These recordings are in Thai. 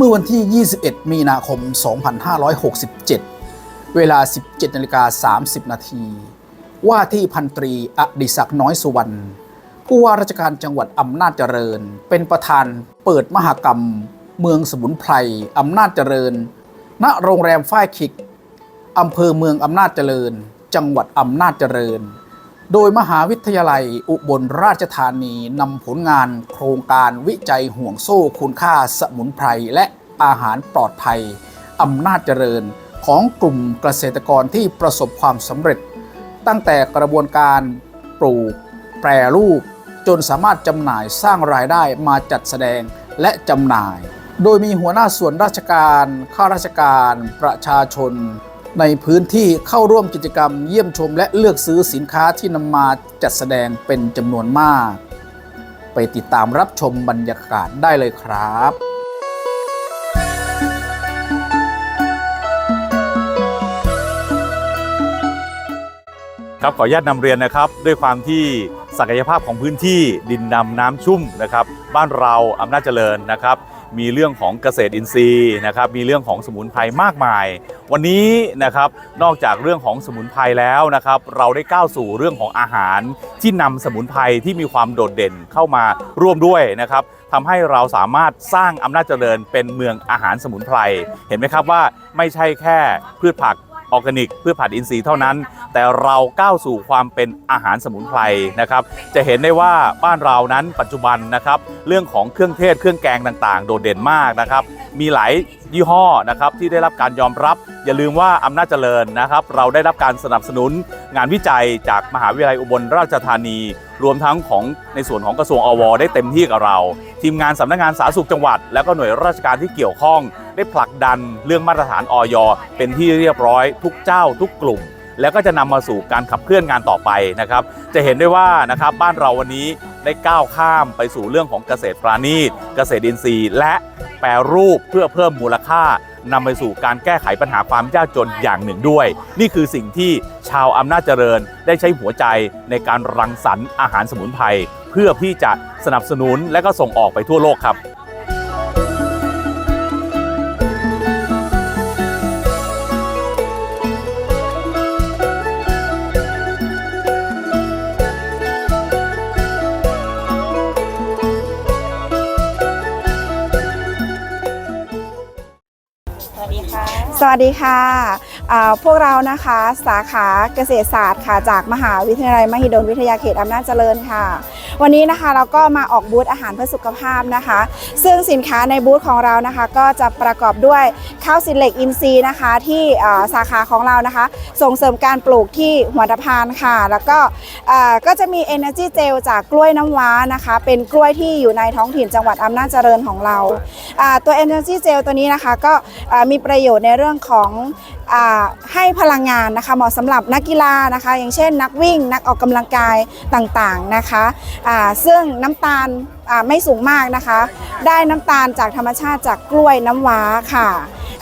เมื่อวันที่ 21 มีนาคม 2567 เวลา 17นาฬิกา30 นาที ว่าที่พันตรีอดิศักดิ์น้อยสุวรรณผู้ว่าราชการจังหวัดอำนาจเจริญ เป็นประธานเปิดมหกรรม เมืองสมุนไพรอำนาจเจริญ ณโรงแรมฝ้ายคิกอำเภอเมืองอำนาจเจริญ จังหวัดอำนาจเจริญ โดยมหาวิทยาลัยอุบลราชธานีนำผลงานโครงการวิจัยห่วงโซ่คุณค่าสมุนไพรและอาหารปลอดภัยอำนาจเจริญของกลุ่มเกษตรกรที่ประสบความสำเร็จ ตั้งแต่กระบวนการปลูก แปรรูป จนสามารถจำหน่ายสร้างรายได้มาจัดแสดงและจำหน่าย โดยมีหัวหน้าส่วนราชการ ข้าราชการ ประชาชน ในพื้นที่เข้าร่วมกิจกรรมเยี่ยมชมและเลือกซื้อสินค้าที่นำมาจัดแสดงเป็นจำนวนมาก ไปติดตามรับชมบรรยากาศได้เลยครับครับขออนุญาตนำเรียนนะครับ ด้วยความที่ศักยภาพของพื้นที่ดินดำน้ำชุ่มนะครับ บ้านเราอำนาจเจริญนะครับ มีเรื่องของเกษตรอินทรีย์นะครับ มีเรื่องของสมุนไพรมากมาย วันนี้นะครับนอกจากเรื่องของสมุนไพรแล้วนะครับ เราได้ก้าวสู่เรื่องของอาหารที่นำสมุนไพรที่มีความโดดเด่นเข้ามาร่วมด้วยนะครับทำให้เราสามารถสร้างอำนาจเจริญเป็นเมืองอาหารสมุนไพร เห็นไหมครับว่าไม่ใช่แค่พืชผัก ออร์แกนิกเพืชผักอินทรีย์เท่านั้น แต่เราก้าวสู่ความเป็นอาหารสมุนไพรนะครับ จะเห็นได้ว่าบ้านเรานั้นปัจจุบันนะครับ เรื่องของเครื่องเทศเครื่องแกงต่างๆ โดดเด่นมากนะครับ มีหลายยี่ห้อนะครับที่ได้รับการยอมรับ อย่าลืมว่าอำนาจเจริญนะครับ เราได้รับการสนับสนุนงานวิจัยจากมหาวิทยาลัยอุบลราชธานี รวมทั้งของในส่วนของกระทรวงอว ได้เต็มที่กับเรา ทีมงานสำนักงานสาธารณสุขจังหวัด แล้วก็หน่วยราชการที่เกี่ยวข้อง ได้ผลักดันเรื่องมาตรฐานออยเป็นที่เรียบร้อย ทุกเจ้า ทุกกลุ่ม แล้วก็จะนำมาสู่การขับเคลื่อนงานต่อไปนะครับ จะเห็นได้ว่านะครับบ้านเราวันนี้ ได้ก้าวข้ามไปสู่เรื่องของเกษตรปราณีต เกษตรอินทรีย์ และแปรรูปเพื่อเพิ่มมูลค่านำไปสู่การแก้ไขปัญหาความยากจนอย่างหนึ่งด้วย นี่คือสิ่งที่ชาวอำนาจเจริญได้ใช้หัวใจในการรังสรรค์อาหารสมุนไพรเพื่อที่จะสนับสนุนและก็ส่งออกไปทั่วโลกครับ วัสดีค่ะ พวกเรานะคะสาขาเกษตรศาสตร์ค่ะจากมหาวิทยาลัยมหิดลวิทยาเขตอำนาจเจริญค่ะ วันนี้นะคะเราก็มาออกบูธอาหารเพื่อสุขภาพนะคะ ซึ่งสินค้าในบูธของเรานะคะ ก็จะประกอบด้วยข้าวสินเหล็กอินทรีย์นะคะ ที่สาขาของเรานะคะ ส่งเสริมการปลูกที่หัวตะพานค่ะ แล้วก็ก็จะมี Energy Gel จากกล้วยน้ำว้านะคะ เป็นกล้วยที่อยู่ในท้องถิ่นจังหวัดอำนาจเจริญของเราตัว Energy Gel ตัวนี้นะคะก็มีประโยชน์ในเรื่องของอ่าให้พลังงานนะคะเหมาะสำหรับนักกีฬานะคะ อย่างเช่น นักวิ่งนักออกกำลังกายต่างๆนะคะซึ่งน้ำตาลไม่สูงมากนะคะ ได้น้ำตาลจากธรรมชาติจากกล้วยน้ำว้าค่ะ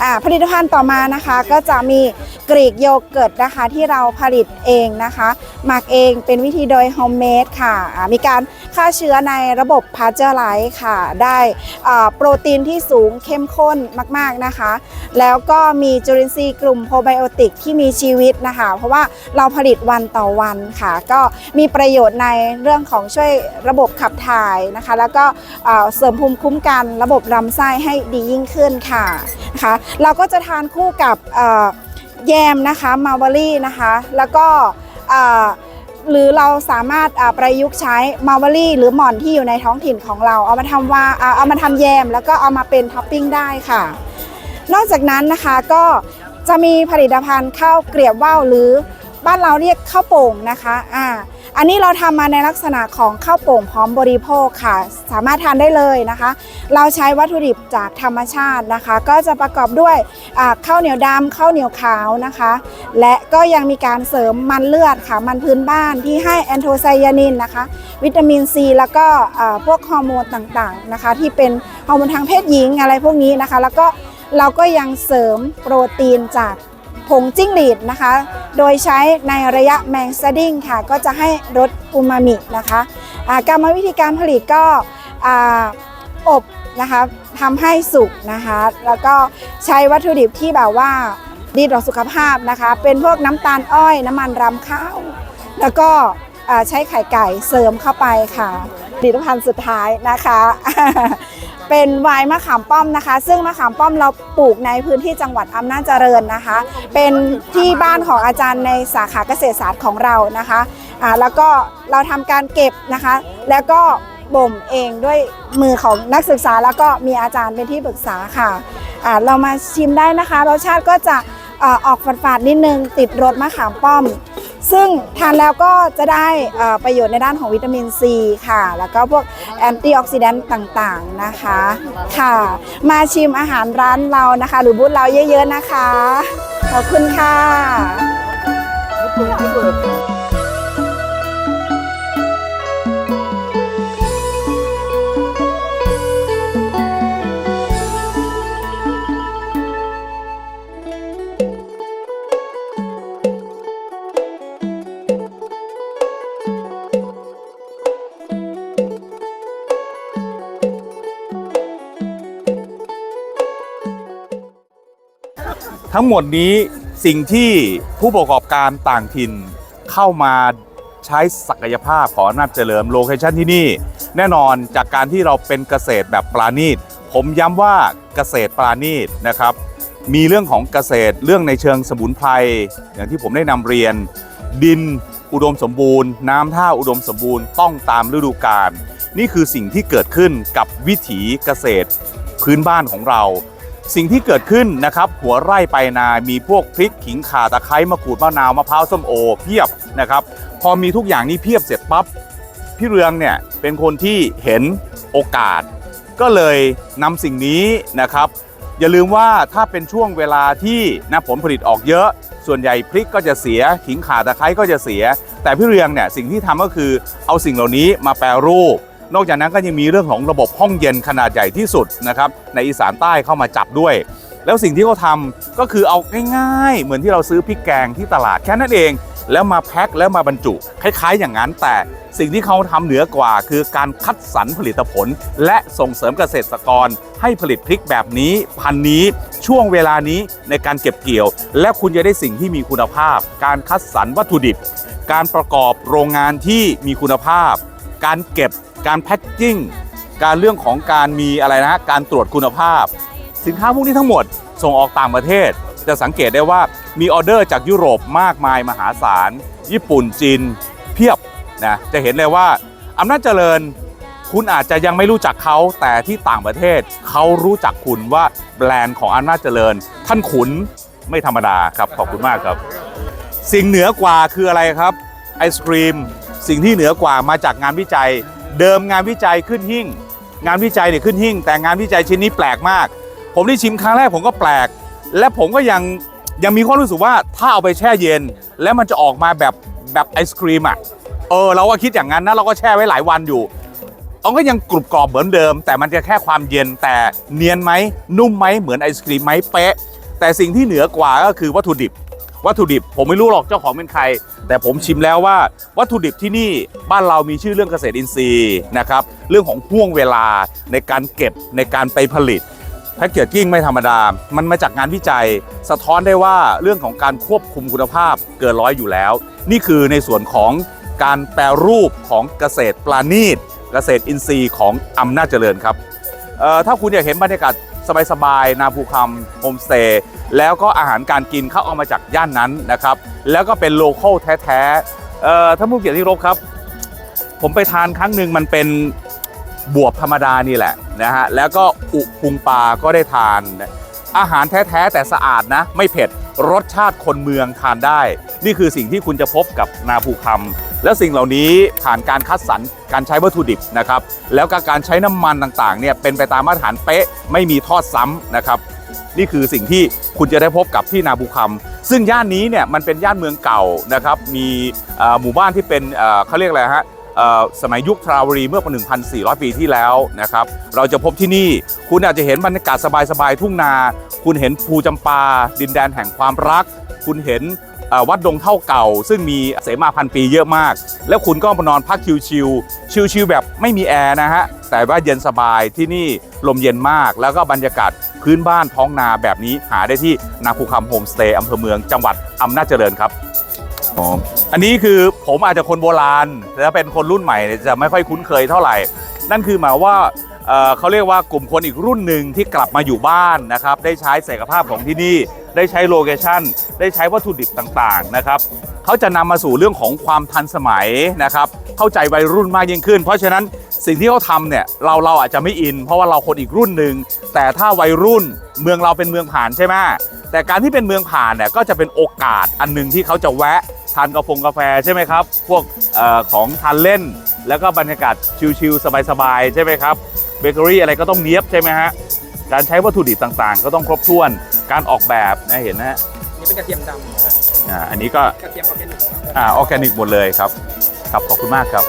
อ่าผลิตภัณฑ์ต่อมานะคะก็จะมีกรีกโยเกิร์ตนะคะที่เราผลิตเองนะคะหมักเองเป็นวิธีโดยโฮมเมดค่ะมีการฆ่าเชื้อในระบบพาเจอร์ไลท์ค่ะ ได้โปรตีนที่สูงเข้มข้นมากๆนะคะ แล้วก็มีจุลินทรีย์กลุ่มโปรไบโอติกที่มีชีวิตนะคะ เพราะว่าเราผลิตวันต่อวันค่ะ ก็มีประโยชน์ในเรื่องของช่วยระบบขับถ่ายนะคะ แล้วก็เสริมภูมิคุ้มกันระบบลำไส้ให้ดียิ่งขึ้นค่ะนะคะเราก็จะทานคู่กับแยมนะคะมาร์เบอรี่นะคะ แล้วก็หรือเราสามารถประยุกต์ใช้มาร์เบอรี่ หรือหม่อนที่อยู่ในท้องถิ่นของเรา เอามาทำว่าอ่าเอามาทำแยม แล้วก็เอามาเป็นท็อปปิ้งได้ค่ะ นอกจากนั้นนะคะก็จะมีผลิตภัณฑ์ข้าวเกลียบว่าวหรือ บ้านเราเรียกข้าวโป่งนะคะอ่าอันนี้เราทำมาในลักษณะของข้าวโป่งพร้อมบริโภคค่ะ สามารถทานได้เลยนะคะ เราใช้วัตถุดิบจากธรรมชาตินะคะ ก็จะประกอบด้วยข้าวเหนียวดำข้าวเหนียวขาวนะคะ และก็ยังมีการเสริมมันเลือดค่ะมันพื้นบ้านที่ให้แอนโทไซยานินนะคะ วิตามินซีแล้วก็พวกฮอร์โมนต่างๆนะคะ ที่เป็นฮอร์โมนทางเพศหญิงอะไรพวกนี้นะคะ แล้วก็เราก็ยังเสริมโปรตีนจาก ผงจิ้งหรีดนะคะ โดยใช้ในระยะแมงสดิ้งค่ะ ก็จะให้รสอูมามินะคะอ่ากรรมวิธีการผลิตก็ออบนะคะทำให้สุกนะคะ แล้วก็ใช้วัตถุดิบที่แบบว่าดีต่อสุขภาพนะคะ เป็นพวกน้ำตาลอ้อย น้ำมันรำข้าว แล้วก็ใช้ไข่ไก่เสริมเข้าไปค่ะผลิตภัณฑ์สุดท้ายนะคะ เป็นไวน์มะขามป้อมนะคะ ซึ่งมะขามป้อมเราปลูกในพื้นที่จังหวัดอำนาจเจริญนะคะ เป็นที่บ้านของอาจารย์ในสาขาเกษตรศาสตร์ของเรานะคะอ่าแล้วก็เราทำการเก็บนะคะ แล้วก็บ่มเองด้วยมือของนักศึกษาแล้วก็มีอาจารย์เป็นที่ปรึกษาค่ะอ่าเรามาชิมได้นะคะรสชาติก็จะเอ่อออกฝาดๆนิดนึงติดรสมะขามป้อม ซึ่งทานแล้วก็จะได้ประโยชน์ในด้านของวิตามินซีค่ะ แล้วก็พวกแอนตี้ออกซิแดนต์ต่างๆนะคะค่ะ มาชิมอาหารร้านเรานะคะ หรือบูธเราเยอะๆนะคะ ขอบคุณค่ะ ทั้งหมดนี้สิ่งที่ผู้ประกอบการต่างถิ่นเข้ามาใช้ศักยภาพของอำนาจเจริญโลเคชันที่นี่ แน่นอนจากการที่เราเป็นเกษตรแบบปราณีต ผมย้ำว่าเกษตรปราณีตนะครับ มีเรื่องของเกษตรเรื่องในเชิงสมุนไพรอย่างที่ผมได้นำเรียน ดินอุดมสมบูรณ์ น้ำท่าอุดมสมบูรณ์ต้องตามฤดูกาลนี่คือสิ่งที่เกิดขึ้นกับวิถีเกษตรพื้นบ้านของเรา สิ่งที่เกิดขึ้นนะครับหัวไร่ไปนา มีพวกพริกขิงข่าตะไคร้มะกรูดมะนาวมะพร้าวส้มโอเพียบนะครับ พอมีทุกอย่างนี้เพียบเสร็จปั๊บพี่เรืองเนี่ยเป็นคนที่เห็นโอกาส ก็เลยนำสิ่งนี้นะครับอย่าลืมว่าถ้าเป็นช่วงเวลาที่นะผลผลิตออกเยอะ ส่วนใหญ่พริกก็จะเสียขิงข่าตะไคร้ก็จะเสีย แต่พี่เรืองเนี่ยสิ่งที่ทำก็คือเอาสิ่งเหล่านี้มาแปรรูป นอกจากนั้นก็ยังมีเรื่องของระบบห้องเย็นขนาดใหญ่ที่สุดนะครับในอีสานใต้เข้ามาจับด้วย แล้วสิ่งที่เขาทำก็คือเอาง่ายๆ เหมือนที่เราซื้อพริกแกงที่ตลาดแค่นั้นเอง แล้วมาแพ็คแล้วมาบรรจุ คล้ายๆ อย่างนั้น แต่สิ่งที่เขาทำเหนือกว่า คือการคัดสรรผลิตผล และส่งเสริมเกษตรกร ให้ผลิตพริกแบบนี้ พันนี้ช่วงเวลานี้ในการเก็บเกี่ยว และคุณจะได้สิ่งที่มีคุณภาพ การคัดสรรวัตถุดิบ การประกอบโรงงานที่มีคุณภาพ การเก็บ การแพ็คกิ้งการเรื่องของการมีอะไรนะการตรวจคุณภาพ สินค้าพวกนี้ทั้งหมดส่งออกต่างประเทศ จะสังเกตได้ว่ามีออเดอร์จากยุโรปมากมายมหาศาล ญี่ปุ่นจีนเพียบนะจะเห็นเลยว่าอำนาจเจริญคุณอาจจะยังไม่รู้จักเขาแต่ที่ต่างประเทศเขารู้จักคุณว่าแบรนด์ของอำนาจเจริญ ท่านขุนไม่ธรรมดาครับขอบคุณมากครับ สิ่งเหนือกว่าคืออะไรครับไอศครีมสิ่งที่เหนือกว่ามาจากงานวิจัย เดิมงานวิจัยขึ้นหิ่ง งานวิจัยเนี่ยขึ้นหิ่ง แต่งานวิจัยชิ้นนี้แปลกมาก ผมได้ชิมครั้งแรกผมก็แปลก และผมก็ยังยังมีความรู้สึกว่าถ้าเอาไปแช่เย็น แล้วมันจะออกมาแบบแบบไอศครีมอะเออเราก็คิดอย่างนั้นนะเราก็แช่ไว้หลายวันอยู่มันก็ยังกรุบกรอบเหมือนเดิม แต่มันจะแค่ความเย็นแต่เนียนไหมนุ่มไหมเหมือนไอศครีมไหมเป๊ะ แต่สิ่งที่เหนือกว่าก็คือวัตถุดิบ วัตถุดิบ ผมไม่รู้หรอกเจ้าของเป็นใคร แต่ผมชิมแล้วว่าวัตถุดิบที่นี่บ้านเรามีชื่อเรื่องเกษตรอินทรีย์นะครับเรื่องของห่วงเวลาในการเก็บในการไปผลิตแพ็กเกจจิ้งไม่ธรรมดา มันมาจากงานวิจัย สะท้อนได้ว่าเรื่องของการควบคุมคุณภาพเกินร้อยอยู่แล้ว นี่คือในส่วนของการแปรรูปของเกษตรปลาณีตเกษตรอินทรีย์ของอำนาจเจริญครับเอ่อถ้าคุณอยากเห็นบรรยากาศ สบายๆนาภูคำโฮมสเตย์แล้วก็อาหารการกินเขาเอามาจากย่านนั้นนะครับ แล้วก็เป็นโลเคอลแท้ๆเอ่อท่านผู้เกียรติที่รบครับ ผมไปทานครั้งหนึ่งมันเป็นบวบธรรมดานี่แหละนะฮะแล้วก็อุพุงปลาก็ได้ทาน อาหารแท้ๆแต่สะอาดนะ ไม่เผ็ดรสชาติคนเมืองทานได้ นี่คือสิ่งที่คุณจะพบกับนาภูคำ และสิ่งเหล่านี้ผ่านการคัดสรรการใช้วัตถุดิบนะครับแล้วก็การใช้น้ำมันต่างๆเนี่ยเป็นไปตามมาตรฐานเป๊ะไม่มีทอดซ้ำนะครับนี่คือสิ่งที่คุณจะได้พบกับที่นาภูคำซึ่งย่านนี้เนี่ยมันเป็นย่านเมืองเก่านะครับมีหมู่บ้านที่เป็นเอ่อเขาเรียกอะไรฮะอ่อสมัยยุคทราวรีเมื่อปี1,400 ปีที่แล้วนะครับเราจะพบที่นี่คุณอาจจะเห็นบรรยากาศสบายๆทุ่งนา คุณเห็นภูจำปา ดินแดนแห่งความรัก คุณเห็น วัดดงเท่าเก่า ซึ่งมีเสมาพันปีเยอะมาก แล้วคุณก็มานอนพักชิวๆชิวๆแบบไม่มีแอร์นะฮะแต่ว่าเย็นสบายที่นี่ลมเย็นมาก แล้วก็บรรยากาศพื้นบ้านท้องนาแบบนี้หาได้ที่นาภูคำโฮมสเตย์อำเภอเมืองจังหวัดอำนาจเจริญครับอ๋ออันนี้คือผมอาจจะคนโบราณ แล้วเป็นคนรุ่นใหม่เนี่ยจะไม่ค่อยคุ้นเคยเท่าไหร่ นั่นคือหมายว่า เขาเรียกว่ากลุ่มคนอีกรุ่นหนึ่งที่กลับมาอยู่บ้านนะครับ ได้ใช้ศักยภาพของที่นี่ ได้ใช้โลเคชั่น ได้ใช้วัตถุดิบต่างๆนะครับเขาจะนำมาสู่เรื่องของความทันสมัยนะครับ เข้าใจวัยรุ่นมากยิ่งขึ้น เพราะฉะนั้นสิ่งที่เขาทำเนี่ยเราเราอาจจะไม่อิน เพราะว่าเราคนอีกรุ่นหนึ่งแต่ถ้าวัยรุ่นเมืองเราเป็นเมืองผ่านใช่ไหมแต่การที่เป็นเมืองผ่านเนี่ยก็จะเป็นโอกาสอันหนึ่งที่เขาจะแวะ ทานกาแฟกาแฟใช่ไหมครับ พวกเออของทานเล่น แล้วก็บรรยากาศชิลๆสบายๆใช่ไหมครับเบเกอรี่อะไรก็ต้องเนี้ยบใช่ไหมฮะการใช้วัตถุดิบต่างๆ ก็ต้องครบถ้วนการออกแบบนะเห็นนะฮะนี่เป็นกระเทียมดำอ่าอันนี้ก็กระเทียมออร์แกนิกอ่าออร์แกนิกหมดเลยครับครับขอบคุณมากครับ